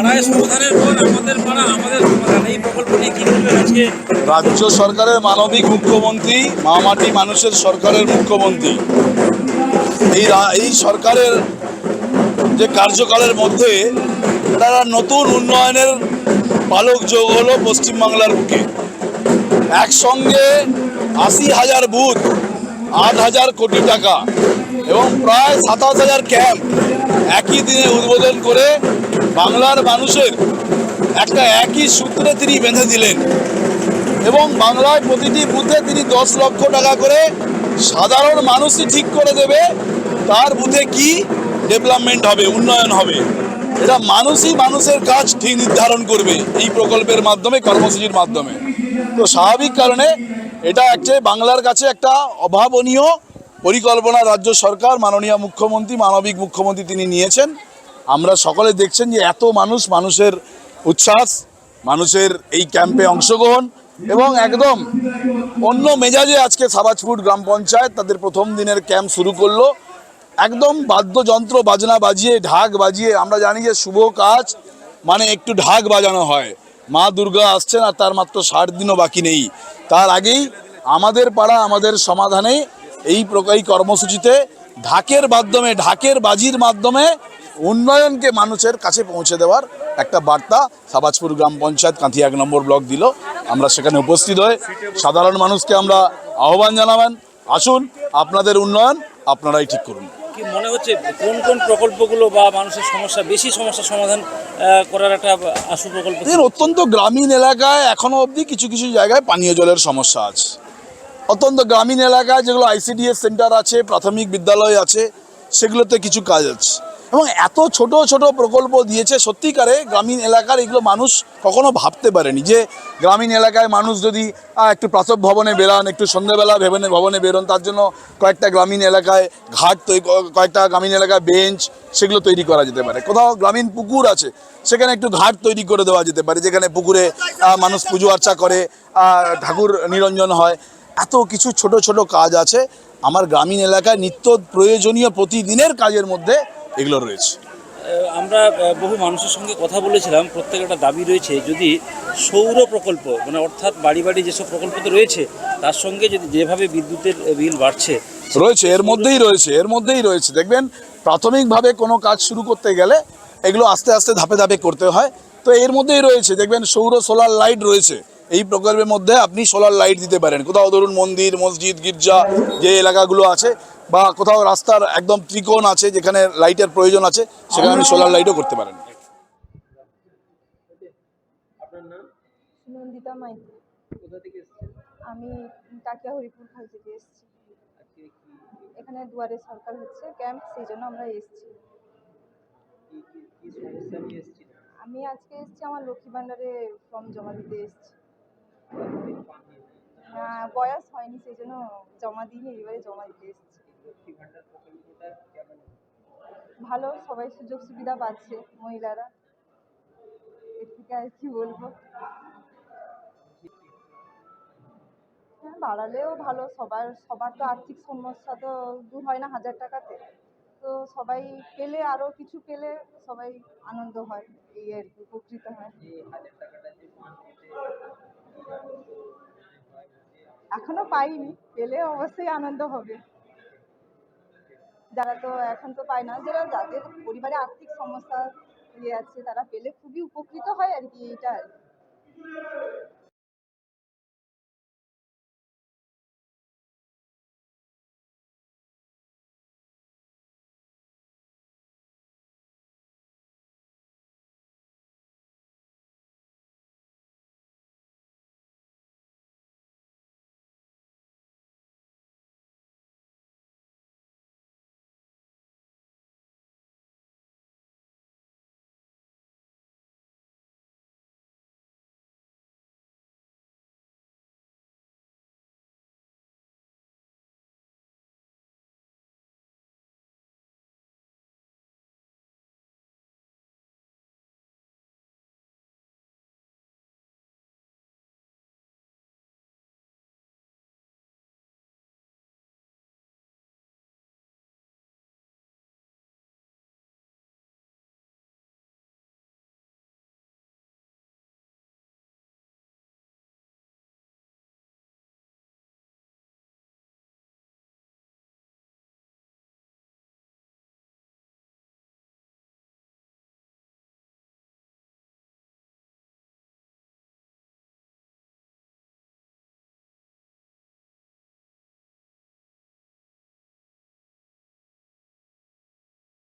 পাড়ায় সমাধানের পর আমাদের পাড়া, আমাদের সমাধান। এই প্রকল্প নিয়ে কি বলবেন আজকে? রাজ্য সরকারের মানবিক মুখ্যমন্ত্রী, মামাটি মানুষের সরকারের মুখ্যমন্ত্রী। এই এই সরকারের যে কার্যকালের মধ্যে তারা নতুন উন্নয়নের পালক যোগ হলো পশ্চিমবাংলার বুকে। একসঙ্গে আশি হাজার বুথ, আট হাজার কোটি টাকা এবং প্রায় সাতাশ হাজার ক্যাম্প একই দিনে উদ্বোধন করে বাংলার মানুষের একটা একই সূত্রে তিনি বেঁধে দিলেন। এবং বাংলায় প্রতিটি বুথে তিনি দশ লক্ষ টাকা করে সাধারণ মানুষই ঠিক করে দেবে। তার বুথে কি? ডেভেলপমেন্ট হবে, উন্নয়ন হবে। এটা মানুষই মানুষের কাজ ঠিক নির্ধারণ করবে এই প্রকল্পের মাধ্যমে, কর্মসূচির মাধ্যমে। তো স্বাভাবিক কারণে এটা একটা বাংলার কাছে একটা অভাবনীয় পরিকল্পনা রাজ্য সরকার, মাননীয় মুখ্যমন্ত্রী, মানবিক মুখ্যমন্ত্রী তিনি নিয়েছেন। আমরা সকলে দেখছেন যে এত মানুষ মানুষের উচ্ছ্বাস, মানুষের এই ক্যাম্পে অংশগ্রহণ এবং একদম অন্য মেজাজে আজকে সাবাজপুর গ্রাম পঞ্চায়েত তাদের প্রথম দিনের ক্যাম্প শুরু করল। একদম বাদ্যযন্ত্র বাজনা বাজিয়ে, ঢাক বাজিয়ে, আমরা জানি যে শুভ কাজ মানে একটু ঢাক বাজানো হয়। মা দুর্গা আসছেন আর তার মাত্র ষাট দিনও বাকি নেই। তার আগেই আমাদের পাড়া, আমাদের সমাধানে এই প্রক- এই কর্মসূচিতে ঢাকের মাধ্যমে, ঢাকের বাজির মাধ্যমে উন্নয়নকে মানুষের কাছে পৌঁছে দেওয়ার একটা বার্তা সাবাজপুর গ্রাম পঞ্চায়েত কাঁথি এক নম্বর ব্লক দিল। আমরা সেখানে উপস্থিত হয়ে সাধারণ মানুষকে আমরা আহ্বান জানাবেন। আসুন আপনাদের উন্নয়ন আপনারাই ঠিক করুন। কি মনে হচ্ছে কোন কোন প্রকল্পগুলো বা মানুষের সমস্যা বেশি সমস্যার সমাধান করার একটা আশু প্রকল্প? অত্যন্ত গ্রামীণ এলাকায় এখনও অবধি কিছু কিছু জায়গায় পানীয় জলের সমস্যা আছে। অত্যন্ত গ্রামীণ এলাকায় যেগুলো আইসিডিএস সেন্টার আছে প্রাথমিক বিদ্যালয় আছে সেগুলোতে কিছু কাজ আছে। এবং এত ছোট ছোট প্রকল্প দিয়েছে, সত্যিকারে গ্রামীণ এলাকার এগুলো মানুষ কখনো ভাবতে পারেনি যে গ্রামীণ এলাকায় মানুষ যদি একটু প্রাতঃ ভবনে বেরান, একটু সন্ধ্যেবেলা ভবনে ভবনে বেরোন, তার জন্য কয়েকটা গ্রামীণ এলাকায় ঘাট তৈরি কয়েকটা গ্রামীণ এলাকায় বেঞ্চ সেগুলো তৈরি করা যেতে পারে। কোথাও গ্রামীণ পুকুর আছে, সেখানে একটু ঘাট তৈরি করে দেওয়া যেতে পারে, যেখানে পুকুরে মানুষ পুজো আর্চা করে ঠাকুর নিরঞ্জন হয়। এত কিছু ছোট ছোট কাজ আছে। আমার গ্রামীণ এলাকায় নিত্য প্রয়োজনীয় প্রতিদিনের কাজের মধ্যে এগুলো রয়েছে। আমরা বহু মানুষের সঙ্গে কথা বলেছিলাম প্রত্যেক একটা দাবি রয়েছে যদি সৌর প্রকল্প মানে অর্থাৎ বাড়ি বাড়ি যেসব প্রকল্প তো রয়েছে তার সঙ্গে যদি যেভাবে বিদ্যুতের বিল বাড়ছে রয়েছে এর মধ্যেই রয়েছে এর মধ্যেই রয়েছে। দেখবেন প্রাথমিকভাবে কোনো কাজ শুরু করতে গেলে এগুলো আস্তে আস্তে ধাপে ধাপে করতে হয়। তো এর মধ্যেই রয়েছে দেখবেন সৌর সোলার লাইট রয়েছে। এই প্রকল্পের মধ্যে আপনি সোলার লাইট দিতে পারেন। কোথাও ধরুন মন্দির মসজিদ গির্জা যে এলাকাগুলো আছে বা কোথাও রাস্তার একদম ত্রিকোণ আছে যেখানে লাইটের প্রয়োজন আছে সেখানে আপনি সোলার লাইটও করতে পারেন। নন্দিতা মাইতি। আমি টাকিয়া হরিপুর খাল থেকে এসেছি। এখানে দুয়ারে সরকার হচ্ছে ক্যাম্প সেই জন্য আমরা এসেছি। আমি আজকে এসেছি আমার লক্ষ্মী ভাণ্ডারে ফর্ম জমা দিতে এসেছি বয়স হয়নি সেই জন্য জমা দিইনি এবারে জমা দিতে এসেছি। ভালো, সবাই সুযোগ সুবিধা পাচ্ছে মহিলারা। এর থেকে আর কি বলব? হ্যাঁ বাড়ালেও ভালো, সবার সবার তো আর্থিক সমস্যা তো দূর হয় না হাজার টাকাতে। তো সবাই পেলে আরও কিছু পেলে সবাই আনন্দ হয়, এই আর কি, উপকৃত হয়। এখনও পাইনি, পেলে অবশ্যই আনন্দ হবে। যারা তো এখন তো পায় না, যারা যাদের পরিবারে আর্থিক সমস্যা ইয়ে আছে, তারা পেলে খুবই উপকৃত হয় আর কি এইটা আর